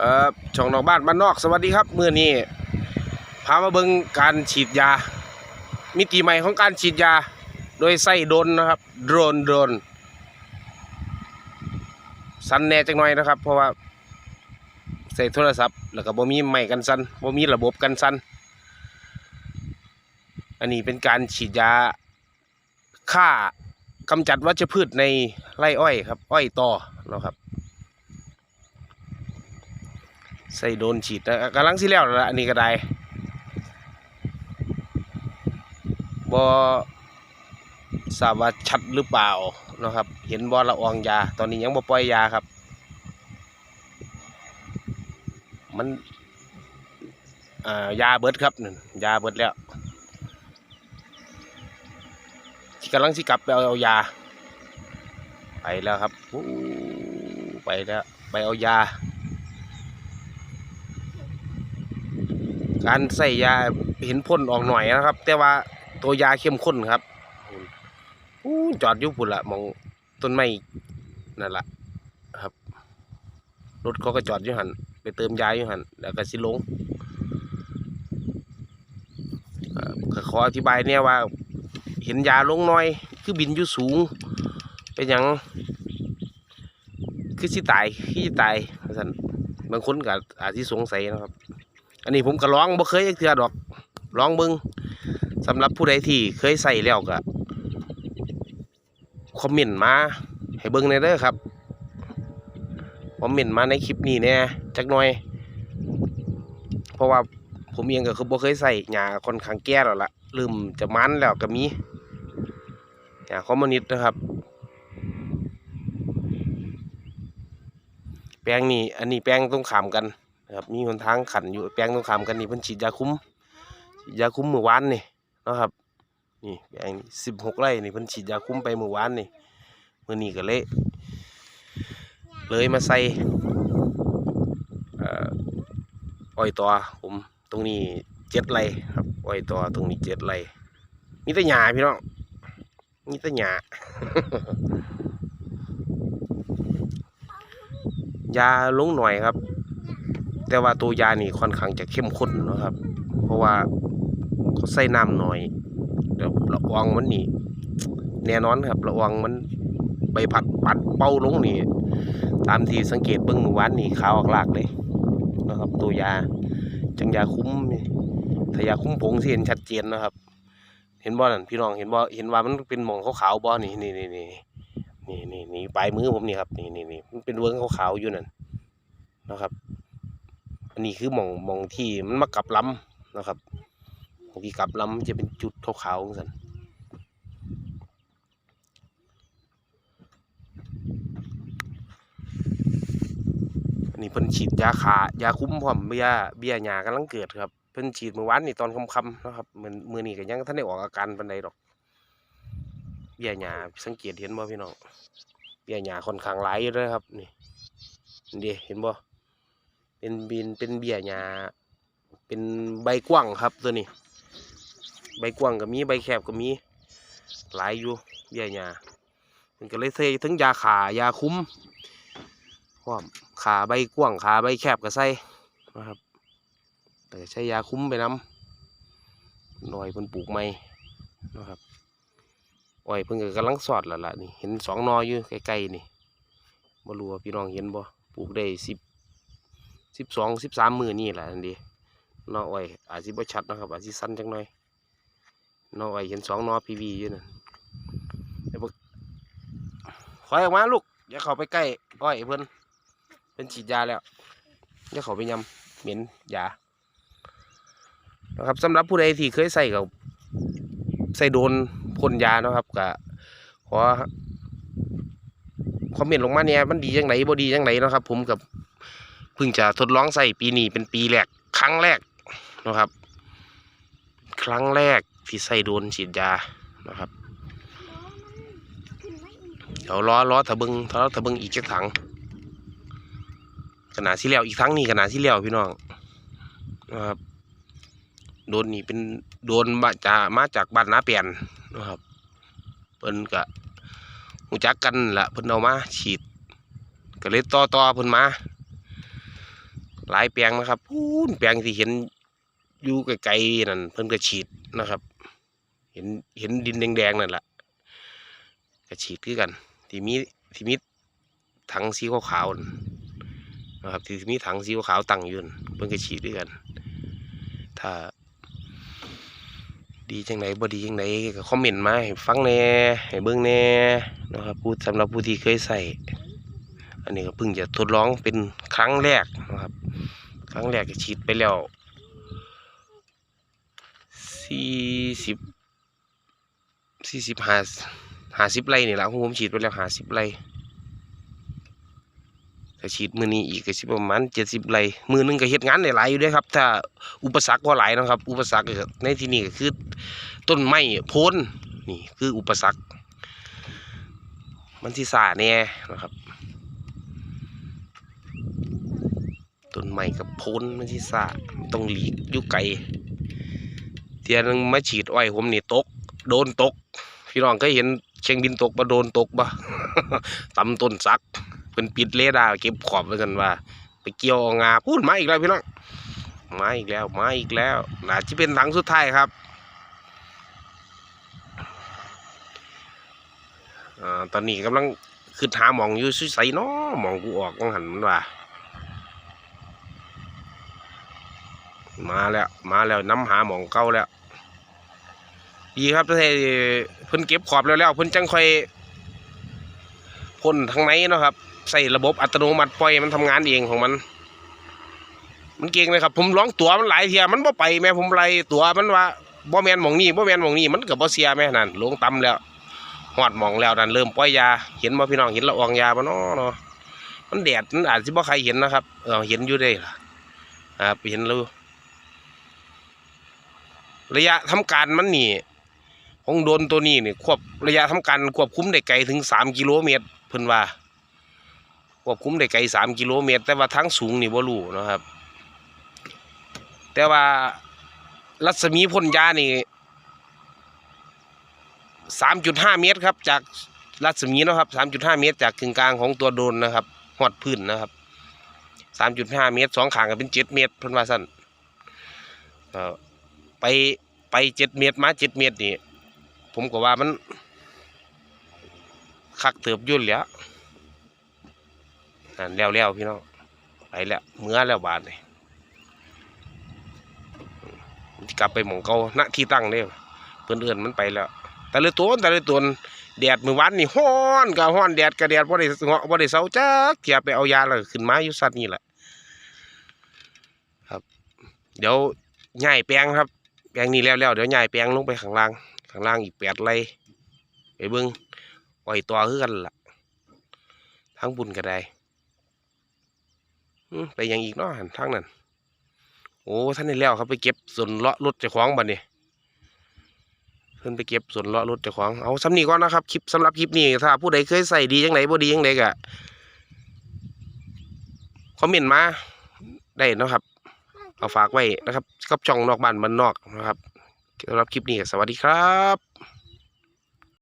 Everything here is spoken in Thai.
เอ่อช่องนอกบ้านบ้านนอกสวัสดีครับเมื้อนี้พามาเบิ่งการฉีดยา มิติใหม่ของการฉีดยา โดยใส่โดนนะครับ โดรนโดรนสันแน่จังหน่อยนะครับ เพราะว่าใส่โทรศัพท์ แล้วก็บ่มีไม้กันสันบ่มีระบบกันสันอันนี้เป็นการฉีดยาฆ่ากำจัดวัชพืชในไร่อ้อยครับ อ้อยต่อนะครับ ใส่โดนฉีดกำลังสิแล้วละอันนี้ก็ได้บอทราบว่าชัดหรือเปล่านะครับ เห็นบอละอองยา ตอนนี้ยังบ่ปล่อยยาครับ มันายาเบิดครับนั่นยาเบิดแล้วกำลังสิกลับไปเอายา ไปแล้วครับ ไปแล้ว ไปเอายา การใส่ยาเห็นพ่นออกหน่อยนะครับ แต่ว่าตัวยาเข้มข้นครับอู้จอดอยู่พุ่นละมองต้นไม้นั่นละครับรถเขาก็จอดอยู่หันไปเติมยาอยู่หันแล้วก็สิลงเอ่อก็ขออธิบายเนี่ยว่า เห็นยาลงหน่อย คือบินอยู่สูง เป็นหยังคือสิตายคือสิตายว่าซั่นบางคนก็อาจสิสงสัยนะครับอั นนี้ผมก็ร้องบ่เคยจักเทื่อดอกร้องเบิงสำหรับผู้ใดที่เคยใส่แล้วก็คอมเมนต์มาให้เบิ่งในเด้อครับคอมเมนต์มาในคลิปนี้แน่จักหน่อย เพราะว่าผมเองก็คือบ่เคยใส่หญ้าค่อนข้างแก่แล้วล่ะลืมจะมันแล้วก็มีหญ้าคอมมิวนิสต์นะครับ แปลงนี้อันนี้แปลงตรงขามกัน นะครับมีหนทางขันอยู่แปลงตรงขามกันนี่เพิ่นฉีดยาคุ้มฉีดยาคุ้มเมื่อวานนี่นะครับนี่แปลงสิบหกไร่นี่เพิ่นฉีดยาคุ้มไปเมื่อวานนี่เมื่อนี้ก็เลยเลยมาใส่อออ้อยต่อผมตรงนี้เจ็ดไร่ครับอ้อยต่อตรงนี้เจ็ดไร่มีแต่หญ้าพี่น้องมีแต่หญ้ายาลงหน่อยครับ แต่ว่าตัวยานี่ค่อนข้างจะเข้มข้นนะครับ เพราะว่าเขาใส่น้ำหน่อยแล้วละอองมันนี่แน่นอนครับละอองมันใบผัดปัดเป้าลงนี่ตามที่สังเกตเบิ่งเมื่อวานนี่ขาวออกลากเลยนะครับตัวยาจังยาคุ้มถ้ายาคุ้มผงสิเห็นชัดเจนนะครับ เห็นบ่นั่นพี่น้องเห็นบ่เห็นว่ามันเป็นหมองขาวๆบ่นี่นี่นี่นี่นี่นี่นี่ปลายมือผมนี่ครับนี่นี่นี่มันเป็นเวิ้งขาวๆอยู่นั่นนะครับ อันนี้คือหมองหมองที่มันมากลับลำนะครับหมองที่กลับลำจะเป็นจุดขาวๆของสันอันนี้เพิ่นฉีดยาขายาคุ้มพร้อมเบี้ยเบี้ยหญ้ากำลังเกิดครับเพิ่นฉีดเมื่อวานนี่ตอนค่ำๆนะครับเหมือนมือนี้ก็ยังท่านได้ออกอาการปานใดดอก เบี้ยหญ้าสังเกตเห็นบ่พี่น้องเบี้ยหญ้าค่อนข้างหลายอยู่เลยครับนี่นี่เห็นบ่ เป็นบินเป็นเบี้ยหญ้าเป็นใบกว้างครับตัวนี้ ใบกว้างก็มีใบแคบก็มี หลายอยู่เบี้ยหญ้ามันก็เลยใส่ทั้งยาขายาคุ้มพร้อมขาใบกว้างขาใบแคบก็ใส่นะครับแต่ใช้ยาคุ้มไปน้ำหน่อยเพิ่นปลูกใหม่นะครับอ้อยเพิ่นก็กำลังสอดแล้วล่ะนี่เห็นสองนออยู่ใกล้ๆนี่บ่รู้ว่าพี่น้องเห็นบ่ปลูกได้สิบ สิบสองสิบสามมือนี่แหละอันดีนออ้อยอาจสิบ่ชัดนะครับ อาจสิสั้นจังหน่อยนออ้อยเห็นสองนอพีวีอยู่นั่นไอ้พวกถอยออกมาลูกอย่าเข้าไปใกล้อ้อยเพิ่อนเป็นฉีดยาแล้วอย่าเข้าไปยำเหม็นยานะครับสำหรับผู้ใดที่เคยใส่กับใส่โดนพ่นยานะครับก็ขอคอมเมนต์ลงมาเนี่ยมันดีจังไหนบ่ดีจังไหนนะครับ ผมกับ พิ่งจะทดลองใส่ปีนี้เป็นปีแรกครั้งแรกนะครับ ครั้งแรกที่ใส่โดนฉีดยานะครับ เดี๋ยวล้อล้อตะเบิงล้อตะเบิงอีกจักถังขนาดที่แล้วอีกทั้งนี้ขนาดที่แล้วพี่น้องนะครับโดนนี่เป็นโดนมาจากมาจากบ้านนาเปลี่ยนนะครับเพิ่นกะหูจักกันละเพิ่นเอามาฉีดก็เลยต่อต่อเพิ่นมา หลายแปลงนะครับพูนแปลงที่เห็นอยู่ไกลๆนั่นเพิ่นก็ฉีดนะครับ เห็นเห็นดินแดงๆนั่นแหละก็ฉีดคือกัน ที่มีที่มีถังสีขาวๆนะครับ ที่มีถังสีขาวๆตั้งอยู่นั่นเพิ่นก็ฉีดด้วยกัน ถ้า ดีจังไหนบ่ดีจังไหนก็คอมเมนต์มาให้ฟังแน่ให้เบิ่งแน่นะครับพูดสำหรับผู้ที่เคยใส่อันนี้ก็เพิ่งจะทดลองเป็นครั้งแรกนะครับ ครั้งแรกก็ฉีดไปแล้วสี่สิบสี่สิบห้าห้าสิบไร่นี่แหละผมฉีดไปแล้วห้าสิบไร่ถ้าฉีดมือนี้อีกก็สิประมาณเจ็ดสิบไร่มือหนึงก็เฮ็ดงานได้หลายอยู่ด้วยครับ ถ้าอุปสรรคบ่หลายนะครับ อุปสรรคในที่นี้ก็คือต้นไม้โพนนี่คืออุปสรรค มันที่สาแน่นะครับ ต้นไม้กับโพนมันที่สาต้องหลีกยู่ไกลเทียนึงมาฉีดอ้อยผมนี่ตก โดนตก พี่น้องเคยเห็นเชียงบินตกบ่โดนตกบ่ตำต้นสักเพิ่นปิดเรดาเก็บขอบไว้กันว่า ไปเกี่ยวองาพูดมาอีกแล้วพี่น้องมาอีกแล้วมาอีกแล้วน่าจะเป็นถังสุดท้ายครับอตอนนี้กำลังคือหาหมองอยู่ใส่เนาะหมองกูออกกังหันมันว่า มาแล้ว มาแล้วน้ำหาหมองเก่าแล้วดีครับถ้าเพิ่นเก็บขอบแล้วแล้วเพิ่นจังค่อยพ่นทางในเนาะครับ ใส่ระบบอัตโนมัติปล่อยมันทำงานเองของมัน มันเก่งเลยครับ ผมร้องตัวมันหลายเทียมันบ่ไปแม่ผมไล่ตัวมันว่าบ่แมนหมองนี้บ่แมนหมองนี้มันก็บ่เสียแม่นั่นลงต่ำแล้วหอดหมองแล้วนั่นเริ่มปล่อยยา เห็นบ่พี่น้องเห็นละอองยาบ่เนาะเนาะมันแดดมันอาจสิบ่ใครเห็นนะครับเออเห็นอยู่ได้ล่ะครับเห็นแล้ว ระยะทำการมันนี่ของโดนตัวนี้นี่ควบระยะทำการควบคุ้มได้ไกลถึงสามกิโลเมตรเพิ่นว่าควบคุ้มได้ไกลสามกิโลเมตร แต่ว่าทางสูงนี่บ่รู้นะครับ แต่ว่ารัศมีพ่นยานี่สามจุดห้าเมตรครับ จากรัศมีนะครับสามจุดห้าเมตร จากกึ่งกลางของตัวโดนนะครับหอดพื้นนะครับสามจุดห้าเมตรสองขางก็เป็นเจ็ดเมตรเพิ่นว่าสั้นเอ่อ ไปไปเจ็ดเมตรมาเจ็ดเมตรนี่ผมก็ว่ามัน คักเติบอยุ่นแหล้วนั่นแล้วแล้วพี่น้องไปแล้วเมื่อแล้วบาทเลยกลับไปหมองเก่าณที่ตั้งเนี่ยเพื่อนเอื่นมันไปแล้ว แต่ละตัวแต่ละตัวแดดมือวันนี่ฮ้อนกับฮ้อนแดดกับแดดบ่ได้เงาะบ่ได้เสาจักเทียไปเอายาแล้วขึ้นมาอยู่สัตว์นี่แหละครับ เดี๋ยวย้ายแปลงครับ แปลงนี้แล้วแล้วเดี๋ยวยายแปลงลงไปข้างล่าง ข้างล่างอีกแปดไร่ไปเบิ้งปล่อยตัวคือกันล่ะ ทั้งบุญก็ได้ไปยังอีกเนาะหันทางนั้น โอ้ท่านนี่แล้วครับไปเก็บส่วนเลาะรถเจ้าของบัดนี้เพิ่นไปเก็บส่วนเลาะรถเจ้าของเอาสำนีก่อนนะครับคลิปสำหรับคลิปนี้ถ้าผู้ใดเคยใส่ดีจังไดบ่ดีจังไดก็คอมเมนต์มาได้เนาะครับ เอาฝากไว้นะครับกับช่องนอกบ้านมันนอกนะครับสำหรับคลิปนี้ก็สวัสดีครับ